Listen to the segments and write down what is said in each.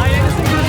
Ailenizi görüşürüz.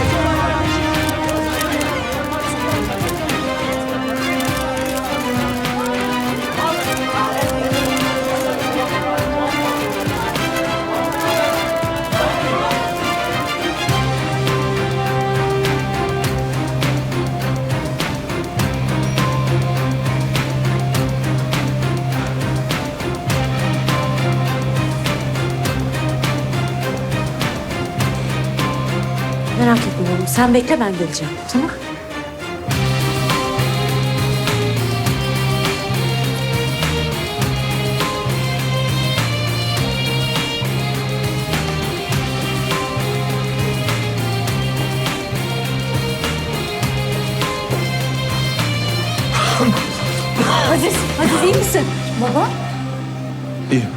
Merak etme oğlum. Sen bekle ben geleceğim. Tamam. Aziz, Aziz iyi misin? Baba? İyiyim.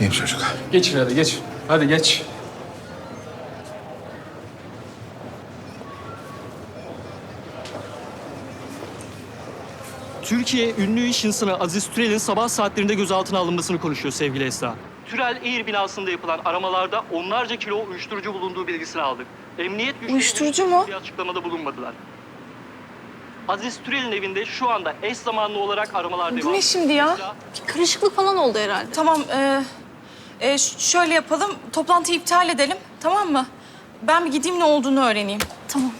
İyiyim çocuk. Geç hadi geç. Hadi geç. Türkiye ünlü iş insanı Aziz Türel'in sabah saatlerinde gözaltına alınmasını konuşuyor sevgili Esra. Türel Air binasında yapılan aramalarda onlarca kilo uyuşturucu bulunduğu bilgisini aldık. Emniyet güçleri Uyuşturucu mu? Bir açıklamada bulunmadılar. Aziz Türel'in evinde şu anda eş zamanlı olarak aramalar devam Bu ne şimdi ya? Karışıklık falan oldu herhalde. Tamam, e, e, ş- şöyle yapalım. Toplantıyı iptal edelim, tamam mı? Ben bir gideyim ne olduğunu öğreneyim. Tamam.